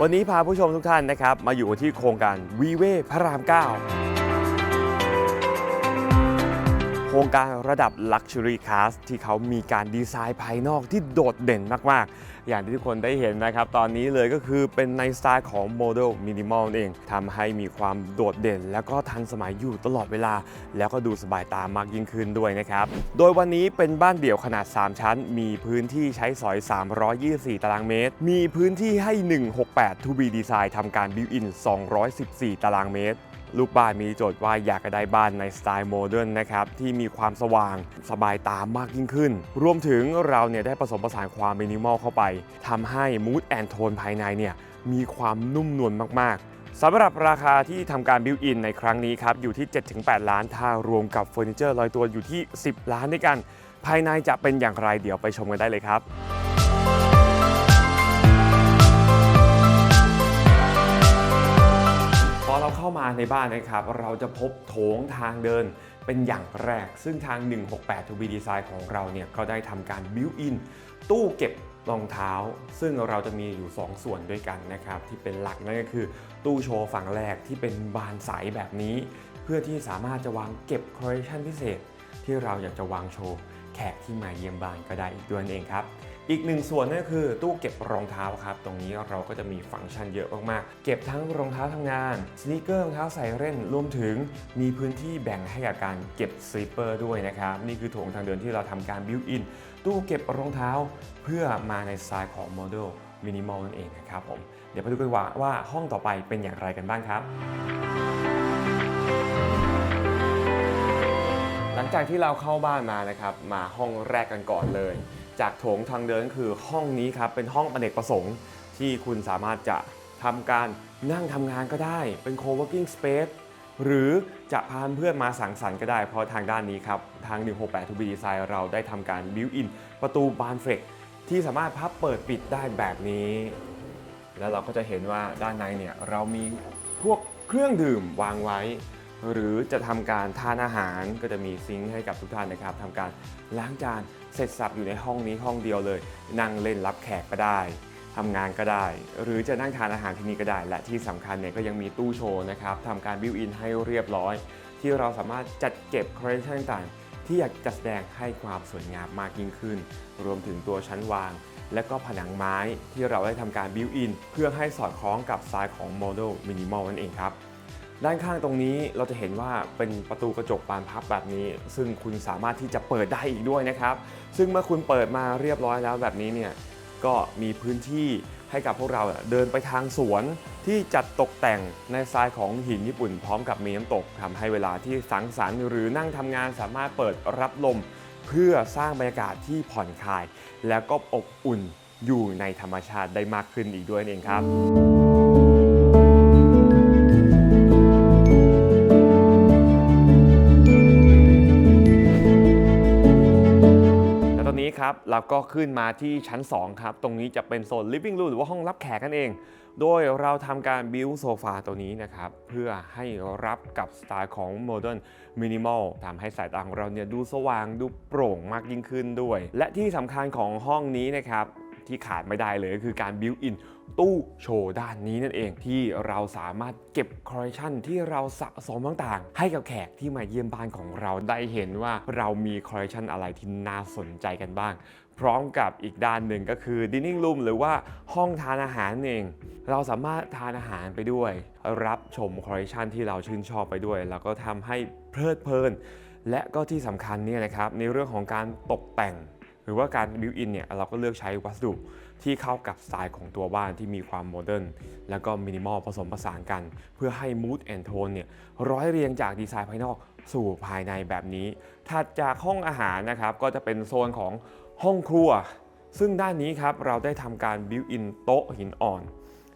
วันนี้พาผู้ชมทุกท่านนะครับ มาอยู่ที่โครงการวีเวพระราม 9 ครงการระดับ Luxury Class ที่เขามีการดีไซน์ภายนอกที่โดดเด่นมาก ๆ อย่างที่ทุกคนได้เห็นนะครับ ตอนนี้เลยก็คือเป็นในสไตล์ของโมเดลมินิมอลเองทำให้มีความโดดเด่น แล้วก็ทันสมัยอยู่ตลอดเวลา แล้วก็ดูสบายตามากยิ่งขึ้นด้วยนะครับ โดยวันนี้เป็นบ้านเดี่ยวขนาด 3 ชั้น มีพื้นที่ใช้สอย 324 ตารางเมตร มีพื้นที่ให้ 168 2B Design ทำการบิวอิน 214 ตารางเมตร ลูกบ้านมีโจทย์ว่าอยากจะได้บ้านในสไตล์โมเดิร์นนะครับที่มีความสว่างสบายตามากยิ่งขึ้น รวมถึงเราเนี่ยได้ผสมผสานความมินิมอลเข้าไปทำให้มูดแอนโทนภายในเนี่ยมีความนุ่มนวลมากๆสำหรับราคาที่ทำการบิวอินในครั้งนี้ครับ อยู่ที่ 7-8 ล้าน ถ้ารวมกับเฟอร์นิเจอร์ลอยตัวอยู่ที่ 10 ล้านด้วยกัน ภายในจะเป็นอย่างไรเดี๋ยวไปชมกันได้เลยครับ เข้ามาในบ้านนะครับ เราจะพบโถงทางเดินเป็นอย่างแรก ซึ่งทาง 168 2 B Design ของเราเนี่ยก็ได้ทำการ built in ตู้เก็บรองเท้า ซึ่งเราจะมีอยู่ 2 ส่วนด้วยกันนะครับ ที่เป็นหลักนั่นก็คือ ตู้โชว์ฝั่งแรกที่เป็นบานใสแบบนี้ เพื่อที่สามารถจะวางเก็บคอลเลคชันพิเศษที่เราอยากจะวางโชว์ แขกที่มาเยี่ยมบ้านก็ได้อีกด้วยนั่นเองครับ อีกหนึ่งส่วนนั่นก็คือ ตู้เก็บรองเท้าครับ ตรงนี้เราก็จะมีฟังก์ชันเยอะมากๆ เก็บทั้งรองเท้าทำงานสนีกเกอร์รองเท้าใส่เล่นรวมถึงมีพื้นที่แบ่งให้กับการเก็บสลีปเปอร์ด้วยนะครับ นี่คือโถงทางเดินที่เราทำการบิวอินตู้เก็บรองเท้าเพื่อมาในสไตล์ของโมเดลมินิมอลนั่นเองนะครับผมเดี๋ยวไปดูกันว่าว่าห้องต่อไปเป็นอย่างไรกันบ้างครับ หลังจากที่เราเข้าบ้านมานะครับ มาห้องแรกกันก่อนเลย จากโถงทางเดินคือห้องนี้ครับ เป็นห้องอเนกประสงค์ ที่คุณสามารถจะทำการนั่งทำงานก็ได้ เป็น co-working space หรือจะพาเพื่อนมาสังสรรค์ก็ได้ เพราะทางด้านนี้ครับ ทาง 168 2 B Design เราได้ทำการ built in ประตูบานเฟกที่สามารถพับเปิดปิดได้แบบนี้ แล้วเราก็จะเห็นว่าด้านในเนี่ยเรามีพวกเครื่องดื่มวางไว้ หรือจะทำการทานอาหารก็จะมีซิงค์ให้กับทุกท่านนะครับทำการล้างจานเสร็จสับอยู่ในห้องนี้ห้องเดียวเลย นั่งเล่นรับแขกก็ได้ทำงานก็ได้ หรือจะนั่งทานอาหารที่นี่ก็ได้ และที่สำคัญเนี่ยก็ยังมีตู้โชว์นะครับทำการบิวอินให้เรียบร้อย ที่เราสามารถจัดเก็บคอลเลคชันต่างๆที่อยากจัดแสดงให้ความสวยงามมากยิ่งขึ้น รวมถึงตัวชั้นวาง และก็ผนังไม้ที่เราได้ทำการบิวอิน เพื่อให้สอดคล้องกับสไตล์ของโมเดลมินิมอลนั่นเองครับ ด้านข้างตรงนี้เราจะเห็นว่าเป็นประตูกระจกบานพับแบบนี้ ซึ่งคุณสามารถที่จะเปิดได้อีกด้วยนะครับ ซึ่งเมื่อคุณเปิดมาเรียบร้อยแล้วแบบนี้เนี่ยก็มีพื้นที่ให้กับพวกเราเดินไปทางสวนที่จัดตกแต่งในสไตล์ของหินญี่ปุ่นพร้อมกับมีน้ำตกทำให้เวลาที่สังสรรค์หรือนั่งทำงานสามารถเปิดรับลม เพื่อสร้างบรรยากาศที่ผ่อนคลาย แล้วก็อบอุ่นอยู่ในธรรมชาติได้มากขึ้นอีกด้วยเองครับ และตอนนี้ครับเราก็ขึ้นมาที่ชั้น 2 ครับ ตรงนี้จะเป็นโซน living room หรือว่าห้องรับแขกกันเอง โดยเราทำการบิวโซฟาตัวนี้นะครับ เพื่อให้รับกับสไตล์ของ modern minimal ทำให้สายตาของเราเนี่ยดูสว่างดูโปร่งมากยิ่งขึ้นด้วย และที่สำคัญของห้องนี้นะครับที่ขาดไม่ได้เลยก็คือการบิวอิน ตู้โชว์ด้านนี้นั่นเองที่เราสามารถเก็บคอลเลคชันที่เราสะสมต่างๆ ให้กับแขกที่มาเยี่ยมบ้านของเราได้เห็นว่าเรามีคอลเลคชันอะไรที่น่าสนใจกันบ้าง พร้อมกับอีกด้านหนึ่งก็คือ dining room หรือว่าห้องทานอาหารเอง เราสามารถทานอาหารไปด้วย รับชมคอลเลคชันที่เราชื่นชอบไปด้วย แล้วก็ทำให้เพลิดเพลิน และก็ที่สำคัญเนี่ยนะครับในเรื่องของการตกแต่ง หรือว่าการบิวอินเนี่ยเราก็เลือกใช้วัสดุ ที่เข้ากับสไตล์ของตัวบ้านที่มีความโมเดิร์นแล้วก็มินิมอลผสมผสานกัน เพื่อให้มูดแอนโทนเนี่ยร้อยเรียงจากดีไซน์ภายนอกสู่ภายในแบบนี้ถัดจากห้องอาหารนะครับก็จะเป็นโซนของห้องครัว ซึ่งด้านนี้ครับเราได้ทำการบิวอินโต๊ะหินอ่อน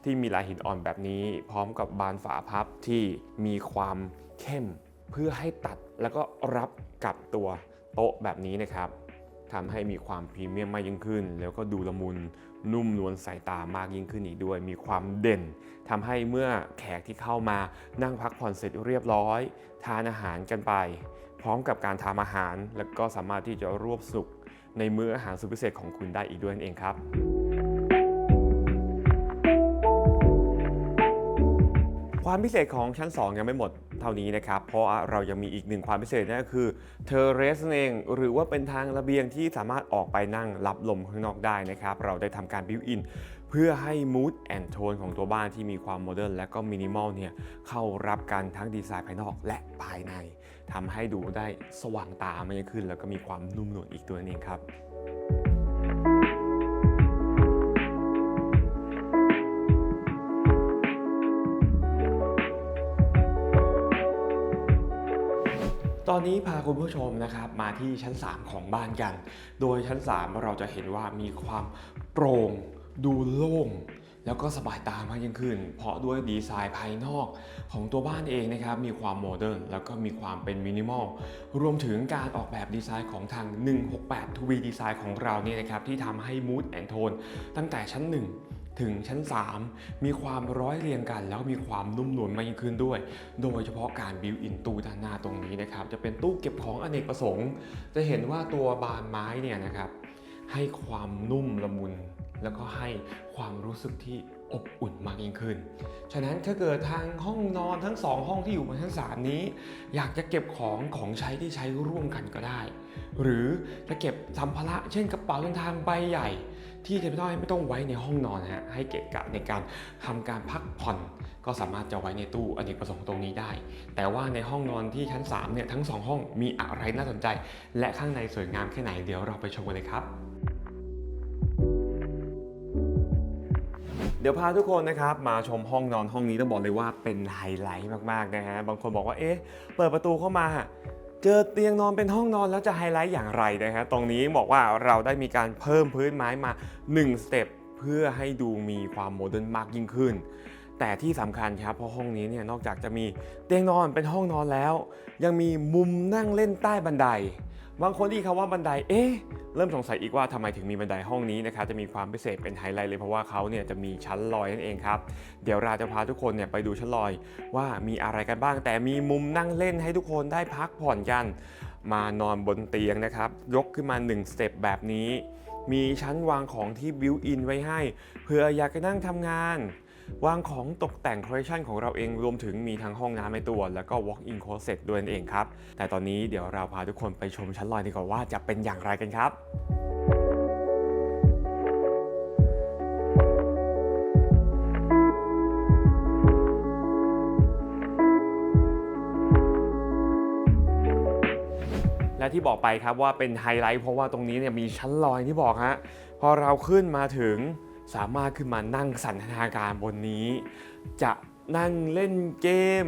ที่มีลายหินอ่อนแบบนี้พร้อมกับบานฝาพับที่มีความเข้ม เพื่อให้ตัดแล้วก็รับกับตัวโต๊ะแบบนี้นะครับ ทำให้มีความพรีเมียมมากยิ่งขึ้น แล้วก็ดูละมุนนุ่มนวลสายตามากยิ่งขึ้นอีกด้วย มีความเด่นทำให้เมื่อแขกที่เข้ามานั่งพักผ่อนเสร็จเรียบร้อย ทานอาหารกันไป พร้อมกับการทำอาหาร แล้วก็สามารถที่จะรวบสุขในมื้ออาหารสุดพิเศษของคุณได้อีกด้วยนั่นเองครับ ความพิเศษของชั้น 2 ยังไม่หมดเท่านี้นะครับ เพราะเรายังมีอีกหนึ่งความพิเศษนั่นก็คือเทอร์เรสเอง หรือว่าเป็นทางระเบียงที่สามารถออกไปนั่งรับลมข้างนอกได้นะครับ เราได้ทำการบิวอิน เพื่อให้ mood and tone ของตัวบ้านที่มีความโมเดิร์นและก็มินิมอลเนี่ยเข้ารับกันทั้งดีไซน์ภายนอกและภายในทำให้ดูได้สว่างตามากยิ่งขึ้น แล้วก็มีความนุ่มนวลอีกตัวนึงครับ อนนี้พาคุณผู้ชมนะครับมาที่ชั้น 3 ของบ้านกัน โดยชั้น 3 เราจะเห็นว่ามีความโปร่งดูโล่งแล้วก็สบายตามากยิ่งขึ้น เพราะด้วยดีไซน์ภายนอกของตัวบ้านเองนะครับ มีความโมเดิร์นแล้วก็มีความเป็นมินิมอล รวมถึงการออกแบบดีไซน์ของทาง 168 2 v Design ของเราเนี่ยนะครับ ที่ทำให้ Mood and Tone ตั้งแต่ชั้น 1 ถึงชั้น 3 มีความร้อยเรียงกัน แล้วมีความนุ่มนวลมากยิ่งขึ้นด้วย โดยเฉพาะการบิวอินตู้ด้านหน้าตรงนี้นะครับ จะเป็นตู้เก็บของอเนกประสงค์ จะเห็นว่าตัวบานไม้เนี่ยนะครับให้ความนุ่มละมุน แล้วก็ให้ความรู้สึกที่อบอุ่นมากยิ่งขึ้น ฉะนั้นถ้าเกิดทางห้องนอนทั้งสองห้องที่อยู่บนชั้นสามนี้ อยากจะเก็บของของใช้ที่ใช้ร่วมกันก็ได้ หรือจะเก็บสัมภาระเช่นกระเป๋าเดินทางใบใหญ่ ที่จะไม่ต้องไม่ต้องไว้ในห้องนอนนะฮะให้เกะกะในการทำการพักผ่อน ก็สามารถจะไว้ในตู้อเนกประสงค์ตรงนี้ได้ แต่ว่าในห้องนอนที่ชั้น3เนี่ยทั้งสองห้องมีอะไรน่าสนใจ และข้างในสวยงามแค่ไหนเดี๋ยวเราไปชมกันเลยครับเดี๋ยวพาทุกคนนะครับมาชมห้องนอนห้องนี้ต้องบอกเลยว่าเป็นไฮไลท์มากๆนะฮะบางคนบอกว่าเอ๊ะเปิดประตูเข้ามา เจอเตียงนอนเป็นห้องนอนแล้วจะไฮไลท์อย่างไรนะฮะตรงนี้บอกว่าเราได้มีการเพิ่มพื้นไม้มา1สเต็ปเพื่อให้ดูมีความโมเดิร์นมากยิ่งขึ้น แต่ที่สำคัญครับเพราะห้องนี้เนี่ยนอกจากจะมีเตียงนอนเป็นห้องนอนแล้ว ยังมีมุมนั่งเล่นใต้บันได บางคนที่เขาว่าบันได เอ๊ะ เริ่มสงสัยอีกว่าทำไมถึงมีบันไดห้องนี้นะครับ จะมีความพิเศษเป็นไฮไลท์เลยเพราะว่าเขาเนี่ยจะมีชั้นลอยนั่นเองครับ เดี๋ยวเราจะพาทุกคนเนี่ยไปดูชั้นลอยว่ามีอะไรกันบ้าง แต่มีมุมนั่งเล่นให้ทุกคนได้พักผ่อนกัน มานอนบนเตียงนะครับ ยกขึ้นมา1สเต็ปแบบนี้ มีชั้นวางของที่บิวอินไว้ให้เผื่ออยากจะนั่งทำงาน วางของตกแต่งคอลเลคชันของเราเองรวมถึงมีทั้งห้องน้ำในตัว แล้วก็ walk-in closet ด้วยนั่นเองครับ แต่ตอนนี้เดี๋ยวเราพาทุกคนไปชมชั้นลอยดีกว่าว่าจะเป็นอย่างไรกันครับและที่บอกไปครับว่าเป็นไฮไลท์เพราะว่าตรงนี้เนี่ยมีชั้นลอยที่บอกฮะพอเราขึ้นมาถึง สามารถขึ้นมานั่งสันทนาการบนนี้ จะนั่งเล่นเกม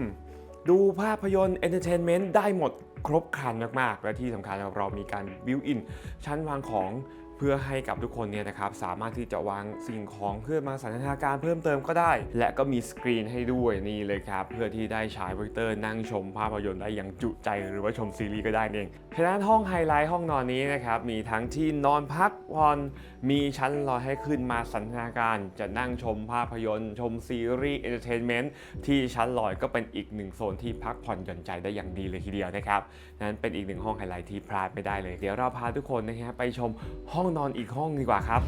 ดูภาพยนตร์เอนเตอร์เทนเมนต์ได้หมดครบครันมาก ๆ และที่สำคัญเรามีการบิวอินชั้นวางของ พื่อให้กับทุกคนเนี่ยนะครับสามารถที่จะวางสิ่งของเพื่อมาสันทนาการเพิ่มเติมก็ได้ และก็มีสกรีนให้ด้วยนี่เลยครับเพื่อที่ได้ฉายโปรเจคเตอร์นั่งชมภาพยนตร์ได้อย่างจุใจหรือว่าชมซีรีส์ก็ได้นั่นเองฉะนั้นห้องไฮไลท์ห้องนอนนี้นะครับมีทั้งที่นอนพักผ่อนมีชั้นลอยให้ขึ้นมาสันทนาการจะนั่งชมภาพยนตร์ ชมซีรีส์เอนเตอร์เทนเมนต์ที่ชั้นลอยก็เป็นอีกหนึ่งโซนที่พักผ่อนหย่อนใจได้อย่างดีเลยทีเดียวนะครับนั้นเป็นอีกหนึ่งห้องไฮไลท์ที่พลาดไม่ได้เลยเดี๋ยวเราพาทุกคนนะฮะไปชมห้องนอนอีกห้องดีกว่าครับ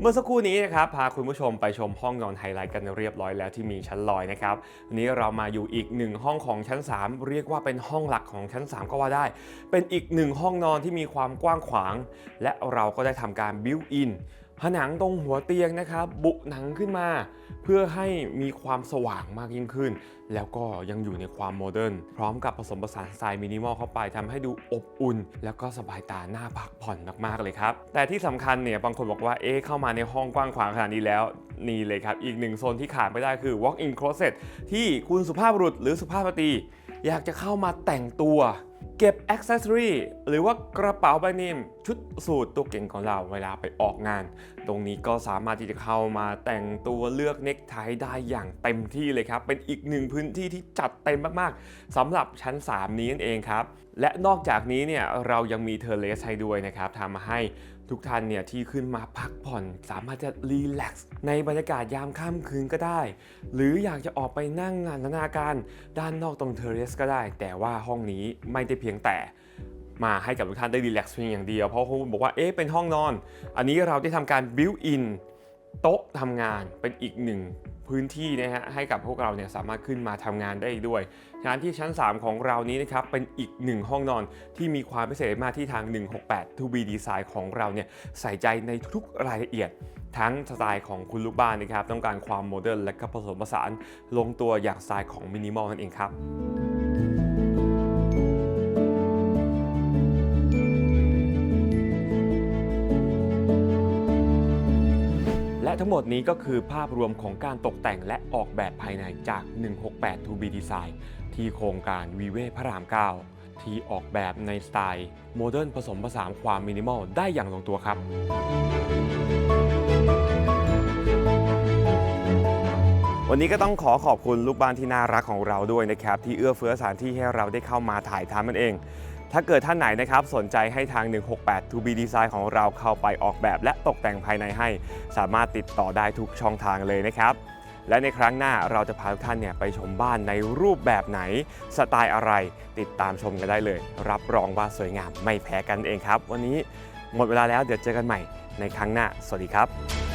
เมื่อสักครู่นี้นะครับพาคุณผู้ชมไปชมห้องนอนไฮไลท์กันเรียบร้อยแล้วที่มีชั้นลอยนะครับวันนี้เรามาอยู่อีกหนึ่งห้องของชั้น 3 เรียกว่าเป็นห้องหลักของชั้น 3 ก็ว่าได้ เป็นอีกหนึ่งห้องนอนที่มีความกว้างขวาง และเราก็ได้ทำการบิวอิน ผนังตรงหัวเตียงนะครับบุหนังขึ้นมา เพื่อให้มีความสว่างมากยิ่งขึ้น แล้วก็ยังอยู่ในความโมเดิร์นพร้อมกับผสมผสานสไตล์มินิมอลเข้าไปทำให้ดูอบอุ่น แล้วก็สบายตาหน้าพักผ่อนมากๆเลยครับ แต่ที่สำคัญเนี่ยบางคนบอกว่าเอ๊ะเข้ามาในห้องกว้างขวางขนาดนี้แล้ว นี่เลยครับ อีกหนึ่งโซนที่ขาดไม่ได้คือ walk-in closet ที่คุณสุภาพบุรุษหรือสุภาพสตรีอยากจะเข้ามาแต่งตัว เก็บอ c เซสซอรีหรือว่ากระเป๋าแบรนด์เนมชุดสูทตัวเก่งของเราเวลาไปออกงาน ตรงนี้ก็สามารถที่จะเข้ามาแต่งตัวเลือกเน็กไทได้อย่างเต็มที่เลยครับ เป็นอีกหนึ่งพื้นที่ที่จัดเต็มมากๆสำหรับชั้น 3 นี้นั่นเองครับ และนอกจากนี้เนี่ยเรายังมีเทอร์เลสให้ด้วยนะครับทำให้ทุกท่านเนี่ยที่ขึ้นมาพักผ่อนสามารถจะรีแลกซ์ในบรรยากาศยามค่ำคืนก็ได้ หรืออยากจะออกไปนั่งงานนาการ ด้านนอกตรงเทอร์เรสก็ได้ แต่ว่าห้องนี้ไม่ได้เพียงแต่ มาให้กับทุกท่านได้รีแลกซ์เพียงอย่างเดียว เพราะเขาบอกว่าเอ๊ะเป็นห้องนอน อันนี้เราได้ทำการบิวอินโต๊ะทำงานเป็นอีกหนึ่งพื้นที่นะฮะให้กับพวกเราเนี่ยสามารถขึ้นมาทำงานได้ด้วยงานที่ชั้น 3 ของเรานี้นะครับเป็นอีกหนึ่งห้องนอนที่มีความพิเศษมากที่ทาง 168 2B Design ของเราเนี่ยใส่ใจในทุกรายละเอียด ทั้งสไตล์ของคุณลูกบ้านนะครับต้องการความโมเดิร์นและก็ผสมผสานลงตัวอย่างสไตล์ของมินิมอลนั่นเองครับ ทั้งหมดนี้ก็คือภาพรวมของการตกแต่งและออกแบบภายในจาก 168 2B Design ที่โครงการวีเวพระราม 9 ที่ออกแบบในสไตล์โมเดิร์นผสมผสานความมินิมอลได้อย่างลงตัวครับวันนี้ก็ต้องขอขอบคุณลูกบ้านที่น่ารักของเราด้วยนะครับ ที่เอื้อเฟื้อสถานที่ให้เราได้เข้ามาถ่ายทำมันเอง ถ้าเกิดท่านไหนนะครับสนใจให้ทาง 168 2B Design ของเราเข้าไปออกแบบและตกแต่งภายในให้ สามารถติดต่อได้ทุกช่องทางเลยนะครับ และในครั้งหน้าเราจะพาทุกท่านเนี่ยไปชมบ้านในรูปแบบไหน สไตล์อะไรติดตามชมกันได้เลย รับรองว่าสวยงามไม่แพ้กันเองครับ วันนี้หมดเวลาแล้วเดี๋ยวเจอกันใหม่ในครั้งหน้า สวัสดีครับ